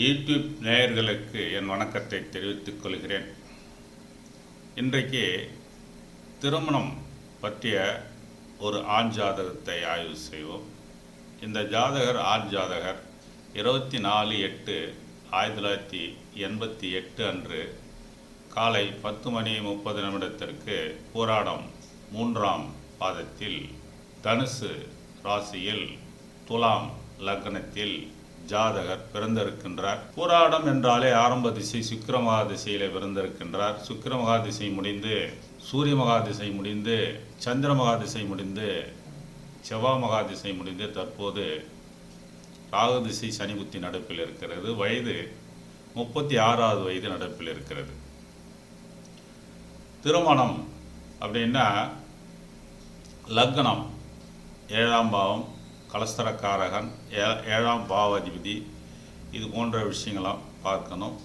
YouTube நேயர்களுக்கு என் வணக்கத்தை தெரிவித்துக் கொள்கிறேன். இன்றைக்கு திருமணம் பற்றிய ஒரு ஆண் ஜாதகத்தை ஆய்வு செய்வோம். இந்த ஜாதகர் ஆண் ஜாதகர் இருபத்தி நாலு எட்டு ஆயிரத்தி தொள்ளாயிரத்தி எண்பத்தி எட்டு அன்று காலை பத்து மணி முப்பது நிமிடத்திற்கு போராடம் மூன்றாம் பாதத்தில் தனுசு ராசியில் துலாம் லக்னத்தில் ஜாதகர் பிறந்திருக்கின்றார். பூராடம் என்றாலே ஆரம்ப திசை சுக்கிரமகா திசையிலே பிறந்திருக்கின்றார். சுக்கிரமகா திசை முடிந்து சூரிய மகா திசை முடிந்து சந்திர மகா திசை முடிந்து செவ்வா மகா திசை முடிந்து தற்போது ராகு திசை சனி புத்தி நடப்பில் இருக்கிறது. வயது முப்பத்தி ஆறாவது வயது நடப்பில் இருக்கிறது. திருமணம் அப்படின்னா லக்னம் ஏழாம் பாவம் கலஸ்தரக்காரகன் ஏ ஏழாம் பாவாதிபதி. இது போன்ற விஷயங்களாம் பார்க்கணும்.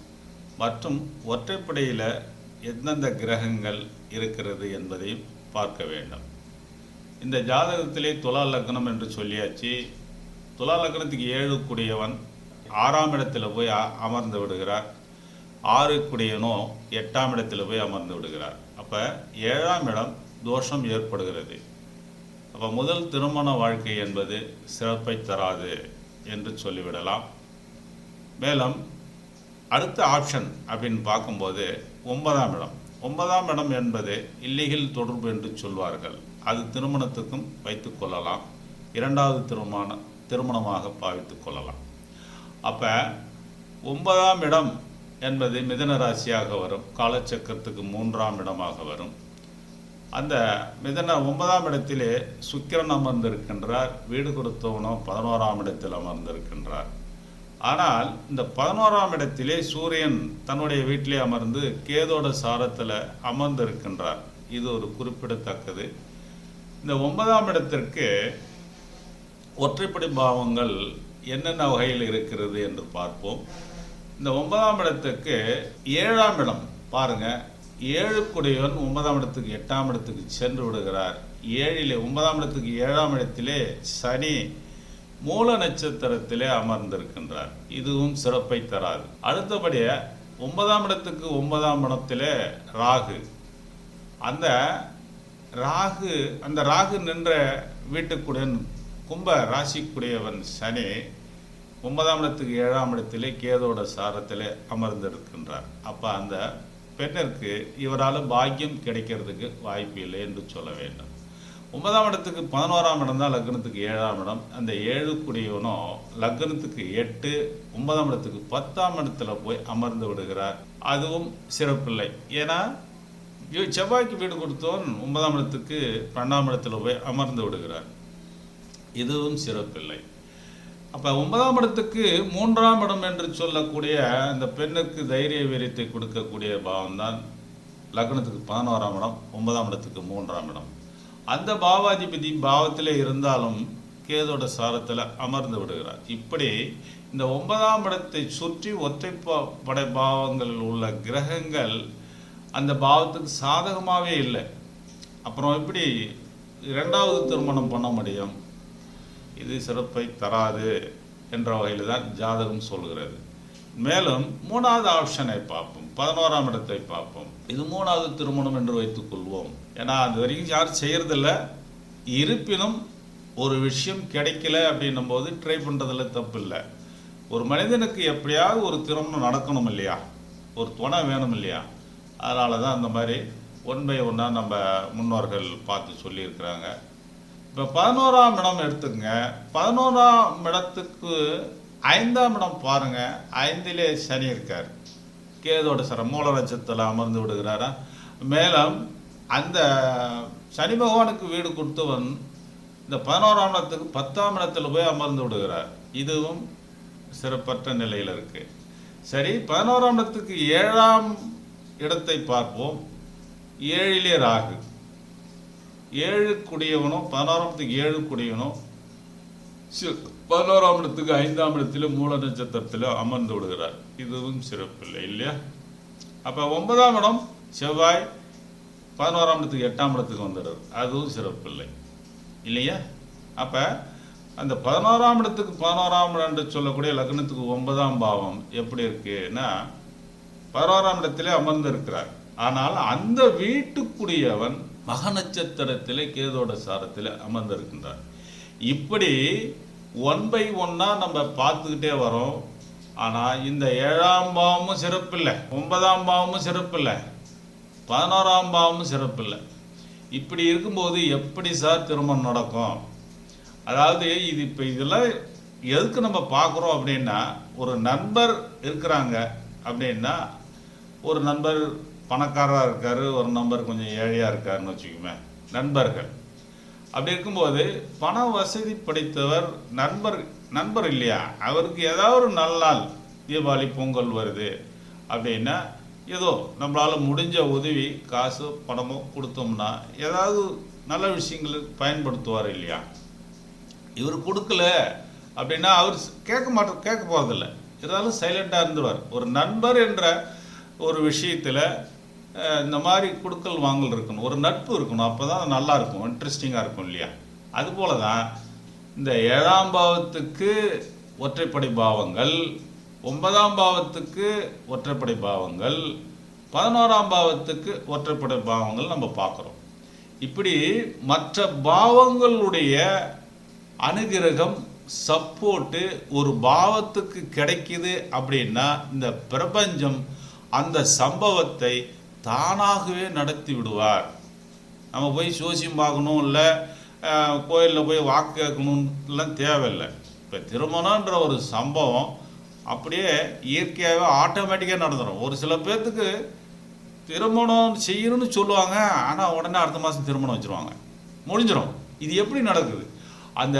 மற்றும் ஒற்றைப்படையில் எந்தெந்த கிரகங்கள் இருக்கிறது என்பதையும் பார்க்க வேண்டும். இந்த ஜாதகத்திலே துலா லக்னம் என்று சொல்லியாச்சு. துலா லக்னத்துக்கு ஏழு கூடியவன் ஆறாம் இடத்துல போய் அமர்ந்து விடுகிறார். ஆறு கூடியவனோ எட்டாம் இடத்துல போய் அமர்ந்து விடுகிறார். அப்போ ஏழாம் இடம் தோஷம் ஏற்படுகிறது. அப்போ முதல் திருமண வாழ்க்கை என்பது சிறப்பை தராது என்று சொல்லிவிடலாம். மேலும் அடுத்த ஆப்ஷன் அப்படின்னு பார்க்கும்போது ஒன்பதாம் இடம். ஒன்பதாம் இடம் என்பது இல்லீகல் தொடர்பு என்று சொல்வார்கள். அது திருமணத்துக்கும் வைத்து கொள்ளலாம். இரண்டாவது திருமண திருமணமாக பாவித்துக் கொள்ளலாம். அப்போ ஒன்பதாம் இடம் என்பது மிதன ராசியாக வரும். காலச்சக்கரத்துக்கு மூன்றாம் இடமாக வரும். அந்த மிதன ஒன்பதாம் இடத்திலே சுக்கிரன் அமர்ந்திருக்கின்றார் வீடு கொடுத்தவனும் பதினோராம் இடத்தில் அமர்ந்திருக்கின்றார். ஆனால் இந்த பதினோராம் இடத்திலே சூரியன் தன்னுடைய வீட்டிலே அமர்ந்து கேதோட சாரத்தில் அமர்ந்திருக்கின்றார். இது ஒரு குறிப்பிடத்தக்கது. இந்த ஒன்பதாம் இடத்திற்கு ஒற்றைப்படி பாவங்கள் என்னென்ன வகையில் இருக்கிறது என்று பார்ப்போம். இந்த ஒன்பதாம் இடத்துக்கு ஏழாம் இடம் பாருங்கள் ஏழுக்குடையவன் ஒன்பதாம் இடத்துக்கு எட்டாம் இடத்துக்கு சென்று விடுகிறார். ஏழிலே ஒன்பதாம் இடத்துக்கு ஏழாம் இடத்திலே சனி மூல நட்சத்திரத்திலே அமர்ந்திருக்கின்றார். இதுவும் சிறப்பை தராது. அடுத்தபடியே ஒன்பதாம் இடத்துக்கு ஒன்பதாம் இடத்திலே ராகு. அந்த ராகு அந்த ராகு நின்ற வீட்டுக்குடன் கும்ப ராசிக்குடையவன் சனி ஒன்பதாம் இடத்துக்கு ஏழாம் இடத்திலே கேதோட சாரத்திலே அமர்ந்திருக்கின்றார். அப்போ அந்த பெண்ணிற்கு இவரால் பாக்கியம் கிடைக்கிறதுக்கு வாய்ப்பு இல்லை என்று சொல்ல வேண்டும். ஒன்பதாம் இடத்துக்கு பதினோராம் இடம் தான் லக்னத்துக்கு ஏழாம் இடம். அந்த ஏழுக்குடையவனோ லக்னத்துக்கு எட்டு ஒன்பதாம் இடத்துக்கு பத்தாம் இடத்துல போய் அமர்ந்து விடுகிறார். அதுவும் சிறப்பில்லை ஏன்னா செவ்வாய்க்கு வீடு கொடுத்தவன் ஒன்பதாம் இடத்துக்கு பன்னெண்டாம் இடத்துல போய் அமர்ந்து விடுகிறார். இதுவும் சிறப்பில்லை அப்போ ஒன்பதாம் இடத்துக்கு மூன்றாம் இடம் என்று சொல்லக்கூடிய இந்த பெண்ணுக்கு தைரிய வீரியத்தை கொடுக்கக்கூடிய பாவம் தான் லக்னத்துக்கு பதினோராம் இடம் ஒன்பதாம் இடத்துக்கு மூன்றாம் இடம். அந்த பாவாதிபதி பாவத்திலே இருந்தாலும் கேதோட சாரத்தில் அமர்ந்து விடுகிறார். இப்படி இந்த ஒன்பதாம் இடத்தை சுற்றி ஒற்றைப்ப- படை பாவங்களில் உள்ள கிரகங்கள் அந்த பாவத்துக்கு சாதகமாகவே இல்லை. அப்புறம் எப்படி இரண்டாவது திருமணம் பண்ண முடியும்? இது சிறப்பை தராது என்ற வகையில் தான் ஜாதகம் சொல்கிறது. மேலும் மூணாவது ஆப்ஷனை பார்ப்போம். பதினோராம் இடத்தை பார்ப்போம். இது மூணாவது திருமணம் என்று வைத்துக் கொள்வோம். ஏன்னா அது வரைக்கும் யாரும் செய்கிறதில்ல இருப்பினும் ஒரு விஷயம் கிடைக்கல அப்படின்னும் போது ட்ரை பண்ணுறதுல தப்பு இல்லை. ஒரு மனிதனுக்கு எப்படியாவது ஒரு திருமணம் நடக்கணும் இல்லையா? ஒரு துணை வேணும் இல்லையா? அதனால தான் அந்த மாதிரி ஒன் பை ஒன்னாக நம்ம முன்னோர்கள் பார்த்து சொல்லியிருக்கிறாங்க. இப்போ பதினோராம் இடம் எடுத்துங்க. பதினோராம் இடத்துக்கு ஐந்தாம் இடம் பாருங்க. ஐந்திலே சனி இருக்கார். கேதோட சிற மூல நட்சத்திரத்தில் அமர்ந்து விடுகிறாரா? மேலும் அந்த சனி பகவானுக்கு வீடு கொடுத்தவன் இந்த பதினோராம் இடத்துக்கு பத்தாம் இடத்துல போய் அமர்ந்து விடுகிறார். இதுவும் சிறப்பற்ற நிலையில் இருக்கு. சரி பதினோராம் இடத்துக்கு ஏழாம் இடத்தை பார்ப்போம். ஏழிலே ராகு. ஏழு குடியவனோ பதினோராமத்துக்கு ஏழு குடியவனும் பதினோராம் இடத்துக்கு ஐந்தாம் இடத்துல மூல நட்சத்திரத்தில் அமர்ந்து விடுகிறார். இதுவும் சிறப்பில்லை இல்லையா? அப்போ ஒன்பதாம் இடம் செவ்வாய் பதினோராம் இடத்துக்கு எட்டாம் இடத்துக்கு வந்துடுறார். அதுவும் சிறப்பில்லை இல்லையா? அப்போ அந்த பதினோராம் இடத்துக்கு பதினோராம் இடம் என்று சொல்லக்கூடிய லக்னத்துக்கு ஒன்பதாம் பாவம் எப்படி இருக்குன்னா பதினோராம் இடத்திலே அமர்ந்து இருக்கிறார் ஆனால் அந்த வீட்டுக்குரியவன் மக நட்சத்திரத்தில் கேதோட சாரத்தில் அமர்ந்திருக்கின்றார். இப்படி ஒன் பை ஒன்னா நம்ம பார்த்துக்கிட்டே வரோம். ஆனால் இந்த ஏழாம் பாவமும் சிறப்பில்லை. ஒன்பதாம் பாவமும் சிறப்பில்லை. பதினோராம் பாவமும் சிறப்பில்லை. இப்படி இருக்கும்போது எப்படி சார் திருமணம் நடக்கும்? அதாவது இது இப்போ இதெல்லாம் எதுக்கு நம்ம பார்க்குறோம் அப்படின்னா ஒரு நண்பர் இருக்கிறாங்க அப்படின்னா ஒரு நண்பர் பணக்காரராக இருக்கார் ஒரு நம்பர் கொஞ்சம் ஏழையாக இருக்காருன்னு வச்சுக்கோமே நண்பர்கள். அப்படி இருக்கும்போது பண வசதி படைத்தவர் நண்பர் நண்பர் இல்லையா? அவருக்கு ஏதாவது ஒரு நல்ல நாள் தீபாவளி பொங்கல் வருது அப்படின்னா ஏதோ நம்மளால் முடிஞ்ச உதவி காசு பணமோ கொடுத்தோம்னா ஏதாவது நல்ல விஷயங்களுக்கு பயன்படுத்துவார் இல்லையா? இவர் கொடுக்கல அப்படின்னா அவர் கேட்க மாட்டோம் கேட்க போகிறதில்ல இருந்தாலும் சைலண்டாக இருந்துருவார் ஒரு நண்பர் என்ற ஒரு விஷயத்தில் இந்த மாதிரி கொடுக்கல் வாங்கல் இருக்கணும். ஒரு நட்பு இருக்கணும். அப்போ தான் நல்லா இருக்கும். இன்ட்ரெஸ்டிங்காக இருக்கும் இல்லையா? அதுபோல தான் இந்த ஏழாம் பாவத்துக்கு ஒற்றைப்படை பாவங்கள் ஒன்பதாம் பாவத்துக்கு ஒற்றைப்படை பாவங்கள் பதினோராம் பாவத்துக்கு ஒற்றைப்படை பாவங்கள் நம்ம பார்க்குறோம். இப்படி மற்ற பாவங்களுடைய அனுகிரகம் சப்போர்ட்டு ஒரு பாவத்துக்கு கிடைக்குது அப்படின்னா இந்த பிரபஞ்சம் அந்த சம்பவத்தை தானாகவே நடத்தி விடுவார். நம்ம போய் சோசியம் பார்க்கணும் இல்லை கோயிலில் போய் வாக்கு கேட்கணும்லாம் தேவையில்லை. இப்போ திருமணன்ற ஒரு சம்பவம் அப்படியே இயற்கையாகவே ஆட்டோமேட்டிக்காக நடந்துடும் ஒரு சில பேர்த்துக்கு திருமணம் செய்யணும்னு சொல்லுவாங்க ஆனால் உடனே அடுத்த மாதம் திருமணம் வச்சுருவாங்க. முடிஞ்சிடும் இது எப்படி நடக்குது? அந்த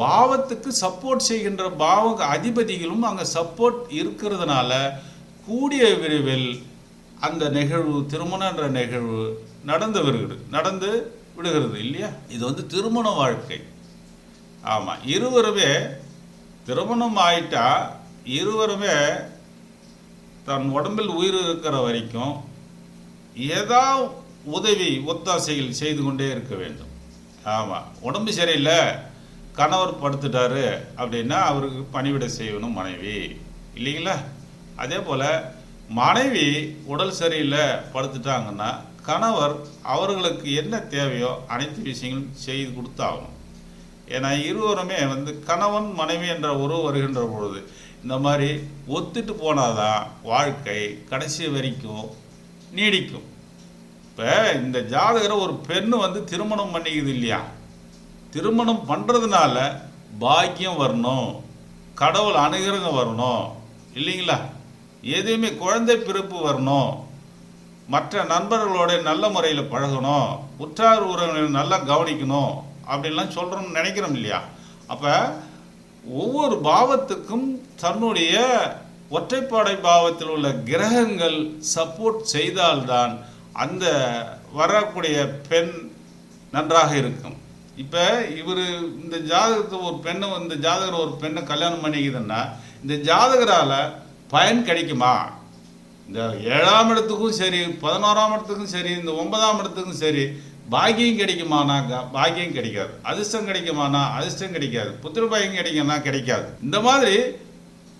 பாவத்துக்கு சப்போர்ட் செய்கின்ற பாவ அதிபதிகளும் அங்கே சப்போர்ட் இருக்கிறதுனால கூடிய விரைவில் அந்த நிகழ்வு திருமணன்ற நிகழ்வு நடந்து வருகிறது. நடந்து விடுகிறது இல்லையா? இது வந்து திருமண வாழ்க்கை. ஆமாம் இருவருமே திருமணம் ஆயிட்டா இருவருமே தன் உடம்பில் உயிர் இருக்கிற வரைக்கும் ஏதா உதவி ஒத்தாசைகள் செய்து கொண்டே இருக்க வேண்டும். ஆமாம் உடம்பு சரியில்லை கணவர் படுத்துட்டாரு அப்படின்னா அவருக்கு பணிவிட செய்யணும் மனைவி. இல்லைங்களா? அதே போல் மனைவி உடல் சரியில்லை படுத்துட்டாங்கன்னா கணவர் அவர்களுக்கு என்ன தேவையோ அனைத்து விஷயங்களும் செய்து கொடுத்தாகணும். ஏன்னா இருவருமே வந்து கணவன் மனைவி என்ற உறவு வருகின்ற பொழுது இந்த மாதிரி ஒத்துட்டு போனாதான் வாழ்க்கை கடைசி வரைக்கும் நீடிக்கும். இப்போ இந்த ஜாதகரை ஒரு பெண்ணு வந்து திருமணம் பண்ணிக்குது இல்லையா? திருமணம் பண்ணுறதுனால பாக்கியம் வரணும் கடவுள் அனுகிரகம் வரணும் இல்லைங்களா? எதுவுமே குழந்தை பிறப்பு வரணும். மற்ற நண்பர்களோட நல்ல முறையில் பழகணும். உற்றார் உறவினர் நல்லா கவனிக்கணும். அப்படின்லாம் சொல்கிறோம்னு நினைக்கிறோம் இல்லையா? அப்போ ஒவ்வொரு பாவத்துக்கும் தன்னுடைய ஒற்றைப்பாடை பாவத்தில் உள்ள கிரகங்கள் சப்போர்ட் செய்தால்தான் அந்த வரக்கூடிய பெண் நன்றாக இருக்கும். இப்போ இவர் இந்த ஜாதகத்தை ஒரு பெண்ணை இந்த ஜாதகர் ஒரு பெண்ணை கல்யாணம் பண்ணிக்குதுன்னா இந்த ஜாதகரால் பயன் கிடைக்குமா? இந்த ஏழாம் இடத்துக்கும் சரி பதினோராம் இடத்துக்கும் சரி இந்த ஒன்பதாம் இடத்துக்கும் சரி பாக்கியம் கிடைக்குமானாக்கா பாக்கியம் கிடைக்காது. அதிர்ஷ்டம் கிடைக்குமானா? அதிர்ஷ்டம் கிடைக்காது. புத்திர பாக்கியம் கிடைக்கும்னா? கிடைக்காது. இந்த மாதிரி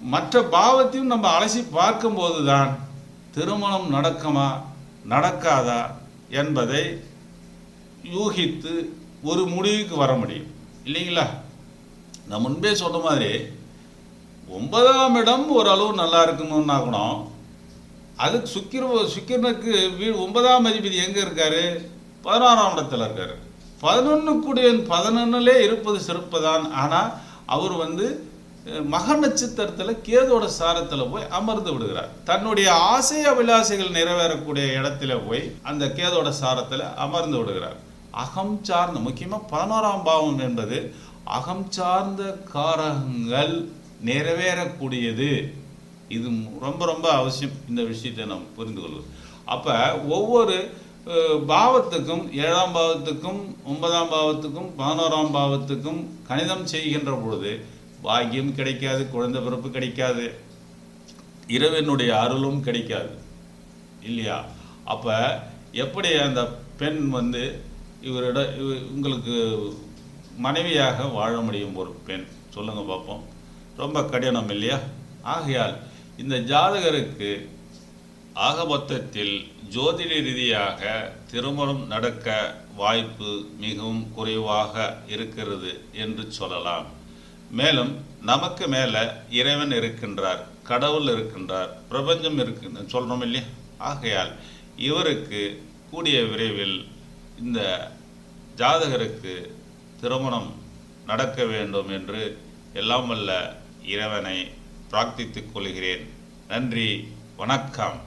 மற்ற பாவத்தையும் நம்ம அலசி பார்க்கும்போது தான் திருமணம் நடக்குமா? நடக்காதா? என்பதை யூகித்து ஒரு முடிவுக்கு வர முடியும். இல்லைங்களா? நான் முன்பே சொன்ன மாதிரி ஒன்பதாம் இடம் ஓரளவு நல்லா இருக்கணும்னா கூட அதுக்கு சுக்கிர சுக்கிரனுக்கு வீடு ஒன்பதாம் அதிபதி எங்கே இருக்காரு? பதினாறாம் இடத்துல இருக்காரு. பதினொன்று கூடிய பதினொன்னுலே இருப்பது சிறப்பு தான் ஆனால் அவர் வந்து மக நட்சத்திரத்தில் கேதோட சாரத்தில் போய் அமர்ந்து விடுகிறார். தன்னுடைய ஆசை அபிலாசைகள் நிறைவேறக்கூடிய இடத்துல போய் அந்த கேதோட சாரத்தில் அமர்ந்து விடுகிறார். அகம் சார்ந்த முக்கியமாக பதினோராம் பாவம் என்பது அகம் சார்ந்த காரகங்கள் நிறைவேறக்கூடியது. இது ரொம்ப ரொம்ப அவசியம் இந்த விஷயத்தை நாம் புரிந்து கொள்வது. அப்போ ஒவ்வொரு பாவத்துக்கும் ஏழாம் பாவத்துக்கும் ஒன்பதாம் பாவத்துக்கும் பதினோராம் பாவத்துக்கும் கணிதம் செய்கின்ற பொழுது பாக்கியம் கிடைக்காது குழந்தை பிறப்பு கிடைக்காது இரவினுடைய அருளும் கிடைக்காது. இல்லையா? அப்போ எப்படி அந்த பெண் வந்து இவரிட உங்களுக்கு மனைவியாக வாழ முடியும் ஒரு பெண்? சொல்லுங்கள் பார்ப்போம் ரொம்ப கடினம் இல்லையா? ஆகையால் இந்த ஜாதகருக்கு ஆக மொத்தத்தில் ஜோதிட ரீதியாக திருமணம் நடக்க வாய்ப்பு மிகவும் குறைவாக இருக்கிறது என்று சொல்லலாம். மேலும் நமக்கு மேலே இறைவன் இருக்கின்றார் கடவுள் இருக்கின்றார் பிரபஞ்சம் இருக்கு சொல்கிறோம் இல்லையா? ஆகையால் இவருக்கு கூடிய விரைவில் இந்த ஜாதகருக்கு திருமணம் நடக்க வேண்டும் என்று எல்லாம் வல்ல இறைவனை பிரார்த்தித்துக் கொள்கிறேன். நன்றி வணக்கம்.